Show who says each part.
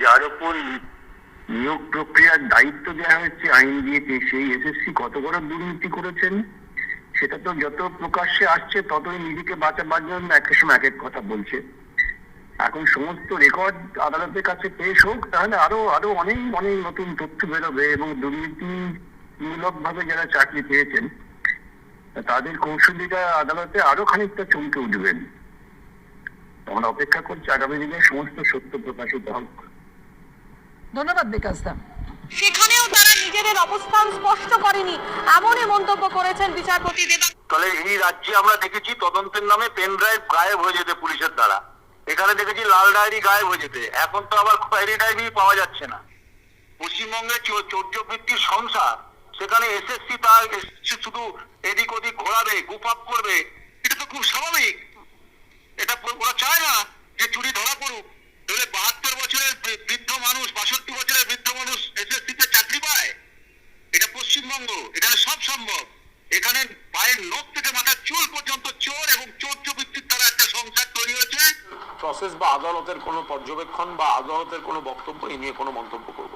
Speaker 1: যার উপর নিয়োগ প্রক্রিয়ার দায়িত্ব দেওয়া হচ্ছে আইন দিয়েছে সেই এসএসসি কত বড় দুর্নীতি করেছেন, সেটা তো যত প্রকাশ্যে আসছে ততই নিজেকে বাঁচাবার জন্য এক এক সময় এক এক কথা বলছে। এখন সমস্ত রেকর্ড আদালতের কাছে পেশ হোক, তাহলে আরও আরও অনেক অনেক নতুন তথ্য বেরোবে এবং দুর্নীতিমূলক ভাবে যারা চাকরি পেয়েছেন, তাদের কৌশলীরা আদালতে আরও খানিকটা চমকে উঠবেন। আমরা অপেক্ষা করছি, আগামী দিনে সমস্ত সত্য প্রকাশিত হোক।
Speaker 2: ধন্যবাদ বিকাশ দা।
Speaker 3: সেখানেও তারা নিজেদের অবস্থান স্পষ্ট করেনি এমনই মন্তব্য করেছেন বিচারপতি দেবা
Speaker 1: তাহলে এই রাজ্যে আমরা দেখেছি তদন্তের নামে পেন ড্রাইভ গায়েব হয়ে যেতে পুলিশের দ্বারা। এখানে দেখেছি লাল ডায়েরি গায়েব হয়ে যেতে। এখন তো আবার খয়েরি ডায়েরি পাওয়া যাচ্ছে না। পশ্চিমবঙ্গে চৌর্যবৃত্তির সংসার সেখানে এসএসসি তার শুধু এদিক ওদিক ঘোরাবে গুপাপ করবে এটা তো খুব স্বাভাবিক। পশ্চিমবঙ্গ এখানে সব সম্ভব এখানে পায়ের নখ থেকে মাথার চুল পর্যন্ত চোর এবং চোর চৌর্যবৃত্তির দ্বারা একটা সংসার তৈরি হয়েছে
Speaker 4: প্রসেস বা আদালতের কোনো পর্যবেক্ষণ বা আদালতের কোনো বক্তব্য এ নিয়ে কোনো মন্তব্য করব।